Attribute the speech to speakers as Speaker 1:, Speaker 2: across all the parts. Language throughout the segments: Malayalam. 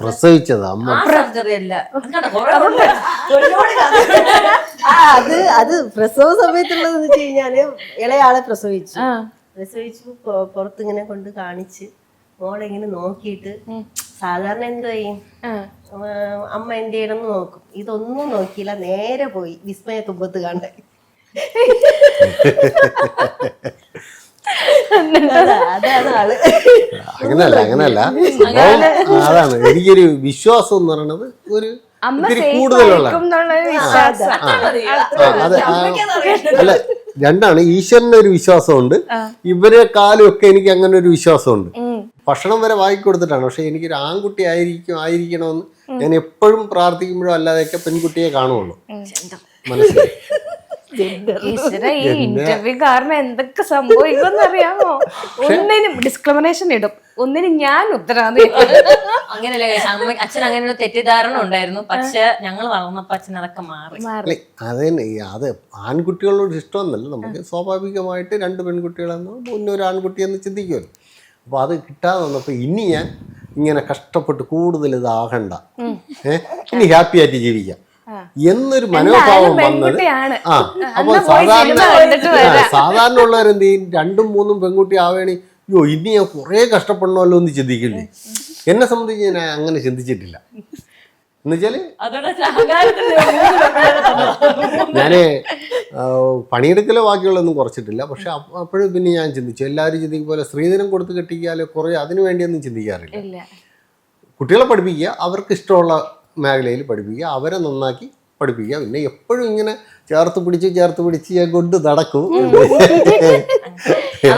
Speaker 1: പ്രസവിച്ചത് അമ്മ.
Speaker 2: ആ കണ്ടോ, കുറെ ഉണ്ട്. ഒരുപാട്
Speaker 3: ആ അത് അത് പ്രസവ സമയത്തുള്ളതെന്ന് വെച്ച് കഴിഞ്ഞാൽ ഇളയാളെ പ്രസവിച്ചു. പ്രസവിച്ചു പുറത്തിങ്ങനെ കൊണ്ട് കാണിച്ച് മോളെ ഇങ്ങനെ നോക്കിയിട്ട് സാധാരണ എന്ത് ചെയ്യും? അമ്മ എന്ത് ഇടന്ന് നോക്കും. ഇതൊന്നും നോക്കിയില്ല നേരെ പോയി വിസ്മയ തുമ്പത്ത് കണ്ട അതാണ് ആൾ
Speaker 1: അങ്ങനല്ല അങ്ങനല്ല. അതാണ് എനിക്കൊരു വിശ്വാസം എന്ന് പറയുന്നത് ഒരു ഇത്തിരി കൂടുതലുള്ള അല്ല രണ്ടാണ് ഈശ്വരന്റെ ഒരു വിശ്വാസമുണ്ട്. ഇവരെ കാലും ഒക്കെ എനിക്ക് അങ്ങനെ ഒരു വിശ്വാസമുണ്ട്. ഭക്ഷണം വരെ വാങ്ങി കൊടുത്തിട്ടാണ്. പക്ഷെ എനിക്കൊരു ആൺകുട്ടി ആയിരിക്കും ആയിരിക്കണമെന്ന് ഞാൻ എപ്പോഴും പ്രാർത്ഥിക്കുമ്പോഴും അല്ലാതെയൊക്കെ പെൺകുട്ടിയെ കാണുള്ളൂ. മനസ്സിലായി?
Speaker 4: ഈശ്വര ഈ ഇന്റർവ്യൂ കാരണം എന്തൊക്കെ സംഭവിക്കുമെന്ന് അറിയാമോ ഒന്നിനും ഡിസ്ക്രിമിനേഷൻ ഇടും. ഒന്നിനും ഞാൻ ഉത്തരവാദി
Speaker 2: അങ്ങനെയല്ല അച്ഛൻ അങ്ങനെ ഒരു തെറ്റിദ്ധാരണ ഉണ്ടായിരുന്നു. പക്ഷെ ഞങ്ങൾ വളർന്നപ്പോ അച്ഛൻ അതൊക്കെ മാറി.
Speaker 1: അല്ലേ അത് തന്നെ അത് ആൺകുട്ടികളോട് ഇഷ്ടമൊന്നല്ല. നമുക്ക് സ്വാഭാവികമായിട്ട് രണ്ട് പെൺകുട്ടികളെന്ന് മുന്നേ ഒരു ആൺകുട്ടി എന്ന് ചിന്തിക്കുമല്ലോ. അപ്പോൾ അത് കിട്ടാതെ വന്നപ്പോൾ ഇനി ഞാൻ ഇങ്ങനെ കഷ്ടപ്പെട്ട് കൂടുതൽ ഇതാകണ്ട. ഏഹ് ഇനി ഹാപ്പി ആയിട്ട് ജീവിക്കാം. എന്നൊരു മനോഭാവം വന്നത് ആ അപ്പോൾ സാധാരണ സാധാരണ ഉള്ളവരെന്ത് ചെയ്യും? രണ്ടും മൂന്നും പെൺകുട്ടി ആവേണി അയ്യോ ഇനി ഞാൻ കുറേ കഷ്ടപ്പെടണമല്ലോ എന്ന് ചിന്തിക്കില്ലേ? എന്നെ സംബന്ധിച്ച് ഞാൻ അങ്ങനെ ചിന്തിച്ചിട്ടില്ല. ഞാൻ പണിയെടുക്കലെ ബാക്കിയുള്ളൊന്നും കുറച്ചിട്ടില്ല. പക്ഷെ അപ്പ- അപ്പോഴും പിന്നെ ഞാൻ ചിന്തിച്ചു. എല്ലാവരും ചിന്തിക്കും പോലെ സ്ത്രീധനം കൊടുത്ത് കെട്ടിക്കാലോ കുറേ അതിനു വേണ്ടിയൊന്നും ചിന്തിക്കാറില്ല.
Speaker 4: ഇല്ല.
Speaker 1: കുട്ടികളെ പഠിപ്പിക്കുക അവർക്ക് ഇഷ്ടമുള്ള മേഖലയിൽ പഠിപ്പിക്കുക അവരെ നന്നാക്കി പഠിപ്പിക്കുക. പിന്നെ എപ്പോഴും ഇങ്ങനെ ചേർത്ത് പിടിച്ച് ചേർത്ത് പിടിച്ച് ഞാൻ കൊണ്ട് നടക്കും.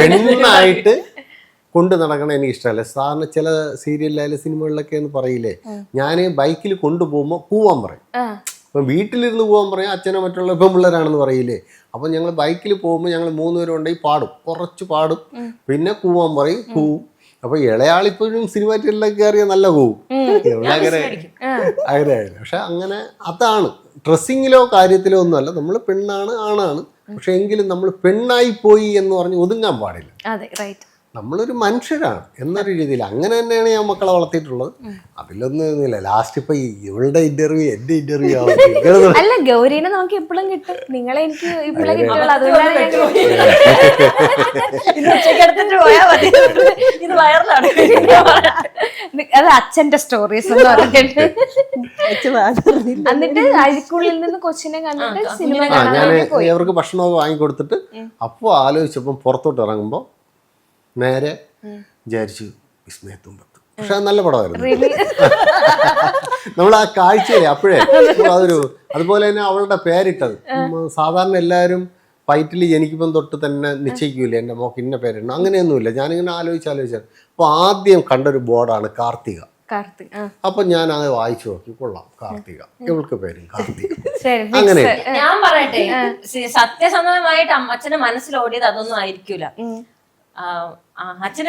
Speaker 1: പെണ്ണായിട്ട് കൊണ്ട് നടക്കണം എനിക്ക് ഇഷ്ടമല്ല. സാറിന് ചില സീരിയലിലായാലും സിനിമകളിലൊക്കെ എന്ന് പറയില്ലേ ഞാൻ ബൈക്കിൽ കൊണ്ടുപോകുമ്പോൾ പോവാൻ പറയും. അപ്പം വീട്ടിലിരുന്ന് പോകാൻ പറയാം അച്ഛനോ മറ്റുള്ള പെൺപിള്ളേരാണെന്ന് പറയില്ലേ? അപ്പം ഞങ്ങൾ ബൈക്കിൽ പോകുമ്പോൾ ഞങ്ങൾ മൂന്ന് ഉണ്ടെങ്കിൽ പാടും കുറച്ച് പാടും. പിന്നെ കൂവാൻ പറയും കൂവും. അപ്പൊ ഇളയാളിപ്പോഴും സിനിമാറ്റിലൊക്കെ കയറിയ നല്ല പോവും അങ്ങനെ? അങ്ങനെ പക്ഷെ അങ്ങനെ അതാണ്. ഡ്രസ്സിങ്ങിലോ കാര്യത്തിലോ ഒന്നുമല്ല. നമ്മൾ പെണ്ണാണ് ആണാണ്. പക്ഷെ എങ്കിലും നമ്മൾ പെണ്ണായി പോയി എന്ന് പറഞ്ഞ് ഒതുങ്ങാൻ പാടില്ല.
Speaker 4: അതെ റൈറ്റ്
Speaker 1: നമ്മളൊരു മനുഷ്യരാണ് എന്നൊരു രീതിയിൽ. അങ്ങനെ തന്നെയാണ് ഞാൻ മക്കളെ വളർത്തിയിട്ടുള്ളത്. അതിലൊന്നും ഇല്ല ലാസ്റ്റ് ഇപ്പൊ ഇവളുടെ ഇന്റർവ്യൂ എന്റെ ഇന്റർവ്യൂ ആവും.
Speaker 4: അല്ല ഗൗരീനെ നമുക്ക് എപ്പോഴും കിട്ടും. നിങ്ങളെ എനിക്ക് ഇപ്പോഴും കിട്ടുള്ളൂ. അതുകൊണ്ടാണ് ഞാൻ
Speaker 2: ഇന്ന് ഉച്ചയ്ക്ക് പോയാ മതി. ഇത് വയറിലാണ്
Speaker 4: അത് അച്ഛന്റെ സ്റ്റോറീസ് എന്ന് പറഞ്ഞിട്ട്. എന്നിട്ട് അഴിക്കുള്ളിൽ നിന്ന് കൊച്ചിനെ കണ്ടിട്ട് സിനിമ
Speaker 1: ഞാൻ ഇവർക്ക് ഭക്ഷണമൊക്കെ വാങ്ങിക്കൊടുത്തിട്ട് അപ്പോൾ ആലോചിച്ചപ്പോൾ പുറത്തോട്ട് ഇറങ്ങുമ്പോൾ നേരെ വിചാരിച്ചു വിസ്മയത്തുമ്പത്ത് പക്ഷെ അത് നല്ല പടമായിരുന്നു. നമ്മൾ ആ കാഴ്ചയെ അപ്പോഴേ അതൊരു അതുപോലെ തന്നെ അവളുടെ പേരിട്ടത്. സാധാരണ എല്ലാവരും ഫൈറ്റിൽ ജനിക്കുമ്പം തൊട്ട് തന്നെ നിശ്ചയിക്കൂലേ എന്റെ മോക്ക് ഇന്ന പേരിടണം അങ്ങനെയൊന്നുമില്ല. ഞാനിങ്ങനെ ആലോചിച്ച് ആലോചിച്ചാൽ അപ്പോൾ ആദ്യം കണ്ടൊരു ബോർഡാണ് കാർത്തിക. അപ്പൊ ഞാൻ അത് വായിച്ചു നോക്കി. കൊള്ളാം കാർത്തിക. ഇവൾക്ക് പേരും കാർത്തിക.
Speaker 4: ശരി
Speaker 1: അങ്ങനെ
Speaker 2: ഞാൻ പറയട്ടെ സത്യസന്ധമായിട്ട് അമ്മച്ചന് അച്ഛന്റെ മനസ്സിൽ ഓടിയത് അതൊന്നും ആയിരിക്കൂല. ആ,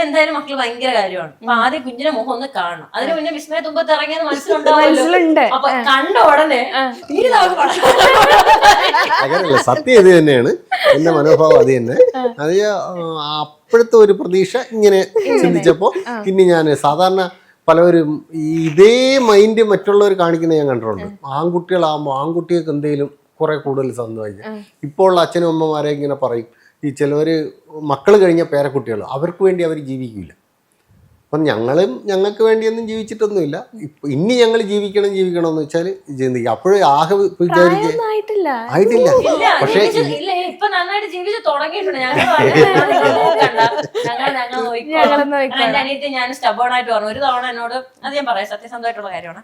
Speaker 2: എന്തായാലും മക്കൾ ഭയങ്കര കാര്യമാണ്. അപ്പൊ ആദ്യം കുഞ്ഞിനെ മുഖം ഒന്ന് കാണണം. അതിന് മുന്നേ വിസ്മയ തുമ്പത്ത് ഇറങ്ങിയത് മനസ്സിലുണ്ടാവുമല്ലോ അപ്പൊ കണ്ട ഉടനെ
Speaker 1: സത്യം ഇത് തന്നെയാണ്. എന്റെ മനോഭാവം അത് തന്നെ. അത് അപ്പോഴത്തെ ഒരു പ്രതീക്ഷ ഇങ്ങനെ ചിന്തിച്ചപ്പോ പിന്നെ ഞാൻ സാധാരണ പലവരും ഇതേ മൈൻഡ് മറ്റുള്ളവർ കാണിക്കുന്നത് ഞാൻ കണ്ടിട്ടുണ്ട്. ആൺകുട്ടികളാകുമ്പോൾ ആൺകുട്ടികൾക്ക് എന്തെങ്കിലും കുറെ കൂടുതൽ സ്വന്തമായിരിക്കും. ഇപ്പോൾ ഉള്ള അച്ഛനും അമ്മമാരെ ഇങ്ങനെ പറയും. ഈ ചിലവർ മക്കൾ കഴിഞ്ഞ പേരക്കുട്ടികൾ അവർക്ക് വേണ്ടി അവർ ജീവിക്കില്ല അപ്പം ഞങ്ങളും ഞങ്ങൾക്ക് വേണ്ടിയൊന്നും ജീവിച്ചിട്ടൊന്നുമില്ല. ഇപ്പം ഇനി ഞങ്ങൾ ജീവിക്കണം ജീവിക്കണം എന്ന് വെച്ചാൽ ചിന്തിക്കുക അപ്പോഴും ആകെ വിചാരിക്കുക
Speaker 4: ആയിട്ടില്ല.
Speaker 1: പക്ഷേ
Speaker 2: ഞാൻ സ്റ്റബോൺ ആയിട്ട് പറഞ്ഞു. ഒരു തവണ എന്നോട് അത് ഞാൻ പറയാം. സത്യസന്ധമായിട്ടുള്ള കാര്യമാണ്.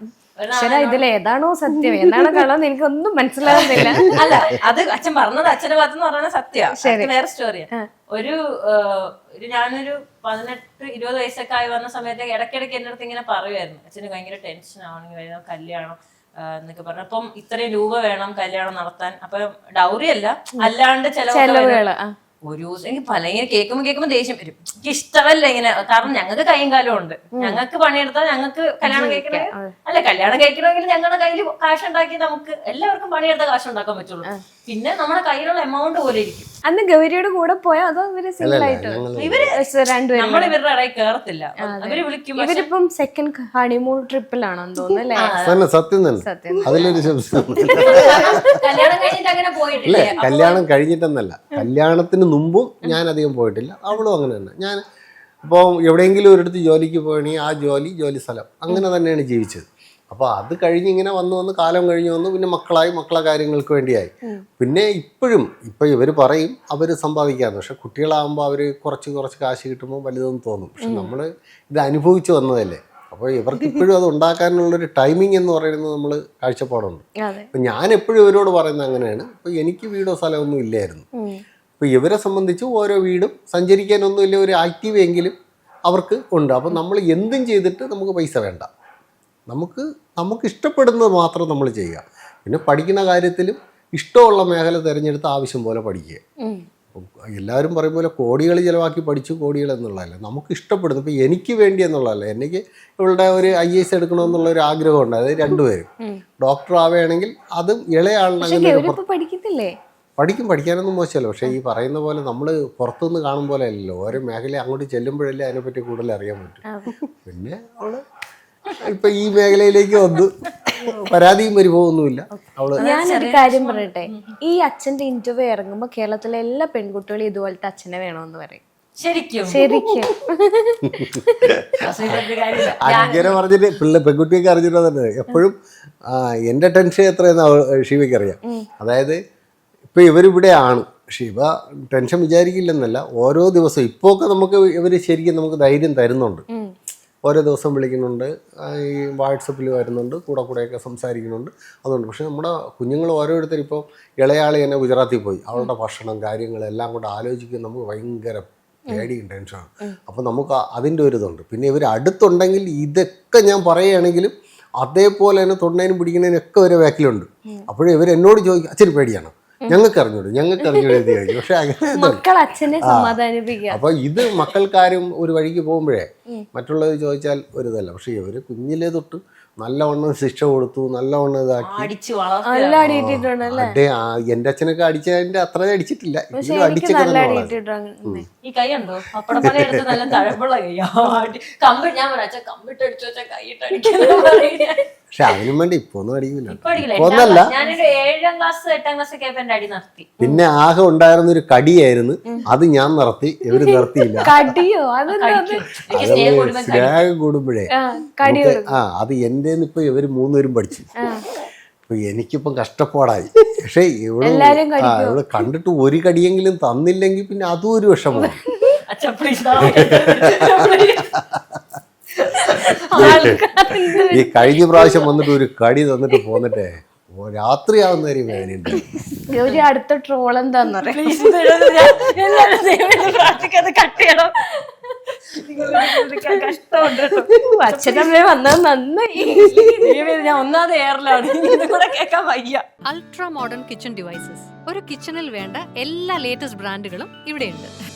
Speaker 4: ശരി ഇതിൽ ഏതാണോ സത്യം? ഏതാണോ എനിക്ക് ഒന്നും മനസ്സിലാകുന്നില്ല
Speaker 2: അല്ല അത് അച്ഛൻ പറഞ്ഞത് അച്ഛന്റെ ഭാഗത്ത് എന്ന് പറയുന്നത് സത്യ വേറെ സ്റ്റോറിയാണ് ഒരു ഒരു ഞാനൊരു പതിനെട്ട് ഇരുപത് വയസ്സൊക്കെ ആയി വന്ന സമയത്ത് ഇടയ്ക്കിടയ്ക്ക് എന്റെ അടുത്ത് ഇങ്ങനെ പറയുമായിരുന്നു അച്ഛന് ഭയങ്കര ടെൻഷൻ ആവണമെങ്കിൽ വരുന്ന കല്യാണം എന്നൊക്കെ പറഞ്ഞു. അപ്പം ഇത്രയും രൂപ വേണം കല്യാണം നടത്താൻ. അപ്പൊ ഡൗറി അല്ല അല്ലാണ്ട് ചെലവ്
Speaker 4: ചെലവുകൾ
Speaker 2: ഒരു ദിവസം എനിക്ക് പല ഇങ്ങനെ കേൾക്കുമ്പോൾ കേൾക്കുമ്പോൾ ദേഷ്യം വരും. എനിക്ക് ഇഷ്ടമല്ല ഇങ്ങനെ. കാരണം ഞങ്ങൾക്ക് കൈയും കാലം ഉണ്ട്. ഞങ്ങൾക്ക് പണിയെടുത്താൽ ഞങ്ങൾക്ക് കല്യാണം കഴിക്കണമെങ്കിൽ അല്ല കല്യാണം കഴിക്കണമെങ്കിൽ ഞങ്ങളുടെ കയ്യിൽ കാശ് ഉണ്ടാക്കി നമുക്ക് എല്ലാവർക്കും പണിയെടുത്ത കാശ് ഉണ്ടാക്കാൻ പറ്റുള്ളൂ പിന്നെ നമ്മുടെ കയ്യിലുള്ള എമൗണ്ട് പോലെ ഇരിക്കും.
Speaker 4: അന്ന് ഗൗരിയുടെ കൂടെ പോയാൽ അതോ ഇവർ സിംഗിൾ ആയിട്ട്?
Speaker 2: ഇവർ
Speaker 4: രണ്ടുപേരും
Speaker 2: നമ്മൾ ഇവരുടെ ഇടയിൽ കേറത്തില്ല. അവർ വിളിക്കും
Speaker 4: ഇവരിപ്പം സെക്കൻഡ് ഹണിമൂൺ ട്രിപ്പിലാണെന്ന് തോന്നുന്നു അല്ലേ?
Speaker 1: സത്യം തന്നെ.
Speaker 4: സത്യം
Speaker 1: അതിലൊരു
Speaker 2: കല്യാണം കഴിഞ്ഞിട്ട് അങ്ങനെ പോയിട്ടില്ല.
Speaker 1: കല്യാണം കഴിഞ്ഞിട്ടെന്നല്ല. കല്യാണത്തിന് മുമ്പും ഞാൻ അധികം പോയിട്ടില്ല. അവളും അങ്ങനെ തന്നെ. ഞാൻ അപ്പോൾ എവിടെയെങ്കിലും ഒരിടത്ത് ജോലിക്ക് പോകണമെങ്കിൽ ആ ജോലി ജോലി സ്ഥലം. അങ്ങനെ തന്നെയാണ് ജീവിച്ചത്. അപ്പോൾ അത് കഴിഞ്ഞ് ഇങ്ങനെ വന്നു വന്ന് കാലം കഴിഞ്ഞു വന്നു പിന്നെ മക്കളായി മക്കളെ കാര്യങ്ങൾക്ക് വേണ്ടിയായി. പിന്നെ ഇപ്പോഴും ഇപ്പോൾ ഇവർ പറയും അവർ സമ്പാദിക്കാന്ന് പക്ഷെ കുട്ടികളാകുമ്പോൾ അവർ കുറച്ച് കുറച്ച് കാശ് കിട്ടുമ്പോൾ വലുതെന്ന് തോന്നും. പക്ഷെ നമ്മൾ ഇത് അനുഭവിച്ച് വന്നതല്ലേ. അപ്പോൾ ഇവർക്ക് ഇപ്പോഴും അത് ഉണ്ടാക്കാനുള്ളൊരു ടൈമിംഗ് എന്ന് പറയുന്നത് നമ്മൾ കാഴ്ചപ്പാടുണ്ട്. അപ്പം ഞാൻ എപ്പോഴും ഇവരോട് പറയുന്നത് അങ്ങനെയാണ്. അപ്പോൾ എനിക്ക് വീടോ സ്ഥലമൊന്നും ഇല്ലായിരുന്നു. അപ്പോൾ ഇവരെ സംബന്ധിച്ച് ഓരോ വീടും സഞ്ചരിക്കാനൊന്നും ഇല്ല ഒരു ആക്റ്റീവ് എങ്കിലും അവർക്ക് ഉണ്ട്. അപ്പം നമ്മൾ എന്തും ചെയ്തിട്ട് നമുക്ക് പൈസ വേണ്ട. നമുക്ക് നമുക്ക് ഇഷ്ടപ്പെടുന്നത് മാത്രം നമ്മൾ ചെയ്യുക. പിന്നെ പഠിക്കുന്ന കാര്യത്തിലും ഇഷ്ടമുള്ള മേഖല തിരഞ്ഞെടുത്ത് ആവശ്യം പോലെ പഠിക്കുക. എല്ലാവരും പറയും പോലെ കോടികൾ ചിലവാക്കി പഠിച്ചു കോടികൾ എന്നുള്ളതല്ല. നമുക്ക് ഇഷ്ടപ്പെടുന്നു. ഇപ്പം എനിക്ക് വേണ്ടി എന്നുള്ളതല്ല. എനിക്ക് ഇവളുടെ ഒരു ഐ എസ് എടുക്കണമെന്നുള്ള ഒരു ആഗ്രഹമുണ്ട്. അതായത് രണ്ടുപേരും. ഡോക്ടർ ആവുകയാണെങ്കിൽ അതും ഇളയ ആളിന്
Speaker 4: പക്ഷെ
Speaker 1: അങ്ങനെ ഒരു
Speaker 4: ഗൗരി ഇപ്പൊ പഠിക്കത്തില്ലേ?
Speaker 1: പഠിക്കും. പഠിക്കാനൊന്നും മോശമല്ല. പക്ഷേ ഈ പറയുന്ന പോലെ നമ്മൾ പുറത്തുനിന്ന് കാണും പോലെ അല്ലല്ലോ. ഓരോ മേഖല അങ്ങോട്ട് ചെല്ലുമ്പോഴല്ലേ അതിനെപ്പറ്റി കൂടുതൽ അറിയാൻ പറ്റും. പിന്നെ അവൾ ഇപ്പൊ ഈ മേഖലയിലേക്ക് വന്നു. പരാതിയും പരിഭവമൊന്നുമില്ല. അവൾ
Speaker 4: ഞാനൊരു കാര്യം പറയട്ടെ? ഈ അച്ഛന്റെ ഇന്റർവ്യൂ ഇറങ്ങുമ്പോ കേരളത്തിലെ എല്ലാ പെൺകുട്ടികളും ഇതുപോലത്തെ അച്ഛനെ വേണമെന്ന് പറയും.
Speaker 2: ശരിക്കും.
Speaker 4: ശരിക്കും.
Speaker 1: അങ്ങനെ പറഞ്ഞിട്ട് പിള്ളേ പെൺകുട്ടിയൊക്കെ അറിഞ്ഞിട്ട് തന്നെ? എപ്പോഴും എന്റെ എന്റെ ടെൻഷൻ എത്രയെന്ന് ഷീബയ്ക്ക് ഷീവയ്ക്ക് അറിയാം അതായത് ഇപ്പൊ ഇവരിവിടെ ആണ്. ഷീബ ടെൻഷൻ വിചാരിക്കില്ലെന്നല്ല ഓരോ ദിവസവും ഇപ്പോൾ ഒക്കെ നമുക്ക് ഇവർ ശരിക്കും നമുക്ക് ധൈര്യം തരുന്നുണ്ട്. ഓരോ ദിവസം വിളിക്കുന്നുണ്ട്. ഈ വാട്സപ്പിൽ വരുന്നുണ്ട്. കൂടെ കൂടെയൊക്കെ സംസാരിക്കുന്നുണ്ട്. അതുകൊണ്ട് പക്ഷേ നമ്മുടെ കുഞ്ഞുങ്ങൾ ഓരോരുത്തരും ഇപ്പോൾ ഇളയാളി തന്നെ ഗുജറാത്തിൽ പോയി. അവളുടെ ഭക്ഷണം കാര്യങ്ങളെല്ലാം കൂടെ ആലോചിക്കുന്ന നമുക്ക് ഭയങ്കര പേടിയും ടെൻഷനാണ് അപ്പോൾ നമുക്ക് അതിന്റെ ഒരു ഇതുണ്ട്. പിന്നെ ഇവർ അടുത്തുണ്ടെങ്കിൽ ഇതൊക്കെ ഞാൻ പറയുകയാണെങ്കിലും അതേപോലെ തന്നെ തൊണ്ടേനും പിടിക്കുന്നതിനൊക്കെ ഒരു വേക്കിലുണ്ട് അപ്പോഴും ഇവർ എന്നോട് ചോദിക്കും അച്ഛന് പേടിയാണോ? ഞങ്ങൾക്ക് അറിഞ്ഞൂടെ ഞങ്ങൾക്ക് അറിഞ്ഞൂടെ എന്ന് പക്ഷെ പക്ഷേ അങ്ങനെ
Speaker 4: മക്കൾ അച്ഛനെ സമാധാനിപ്പിക്കുക.
Speaker 1: അപ്പൊ ഇത് മക്കൾക്കാരും ഒരു വഴിക്ക് പോകുമ്പോഴേ മറ്റുള്ളത് ചോദിച്ചാൽ ഒരു ഇതല്ല പക്ഷെ ഇവർ കുഞ്ഞിലേ തൊട്ട് നല്ലവണ്ണം ശിക്ഷ കൊടുത്തു നല്ലവണ്ണം ഇതാക്കി. എന്റെ അച്ഛനൊക്കെ അടിച്ചതിന്റെ അത്ര അടിച്ചിട്ടില്ല. വളർത്തി.
Speaker 4: അടിയിട്ടിട്ടുണ്ട്.
Speaker 2: ഈ കൈ ഉണ്ടോ? പപ്പടം പല നല്ല തഴമ്പുള്ള കൈയാ കമ്പിട്ട് ഞാൻ പറയാ കമ്പിട്ട് അടിച്ചു വെച്ചാൽ കൈയിട്ട് അടിക്കുന്ന
Speaker 1: പക്ഷെ അതിനും വേണ്ടി ഇപ്പൊ ഒന്നും അടിക്കില്ല
Speaker 2: ഇപ്പൊ
Speaker 1: ഒന്നല്ല
Speaker 2: ഞാനൊരു ഏഴാം ക്ലാസ് എട്ടാം ക്ലാസ് ഒക്കെ ആയപ്പോ എന്റെ അടി നിർത്തി.
Speaker 1: പിന്നെ ആകെ ഉണ്ടായിരുന്ന ഒരു കടിയായിരുന്നു. അത് ഞാൻ നിർത്തി. ഇവർ നിർത്തിയില്ല.
Speaker 4: കടിയോ? അത്?
Speaker 2: സ്നേഹം
Speaker 1: കൂടുമ്പോഴേ.
Speaker 4: ആ,
Speaker 1: അത് എന്റെ ഇപ്പൊ ഇവർ മൂന്നുപേരും പഠിച്ചു. എനിക്കിപ്പം കഷ്ടപ്പാടായി. പക്ഷെ
Speaker 4: ഇവൾ
Speaker 1: ആ ഇവൾ കണ്ടിട്ട് ഒരു കടിയെങ്കിലും തന്നില്ലെങ്കിൽ പിന്നെ അതും ഒരു വിഷമമാണ്. ഈ കഴിഞ്ഞ പ്രാവശ്യം വന്നിട്ട് ഒരു കടി തന്നിട്ട് പോന്നിട്ടേ ഓ, ഒരു വേദനയുണ്ട്
Speaker 4: ഗൗരി അടുത്ത ട്രോൾ എന്താന്ന്.
Speaker 2: ഞാൻ എല്ലാവരും ദൈവമേ ഇത് പ്രാർത്ഥിക്കാതെ കട്ട് ചെയ്യണം. കഷ്ടമുണ്ട്
Speaker 4: അച്ഛനമ്മേ വന്നത് നന്നായി.
Speaker 2: ഞാൻ ഒന്നാമത് എയറിലാണ്. ഇത് കൂടെ കേൾക്കാൻ വയ്യ.
Speaker 5: അൾട്രാ മോഡേൺ കിച്ചൺ ഡിവൈസസ് ഒരു കിച്ചണിൽ വേണ്ട എല്ലാ ലേറ്റസ്റ്റ് ബ്രാൻഡുകളും ഇവിടെയുണ്ട്.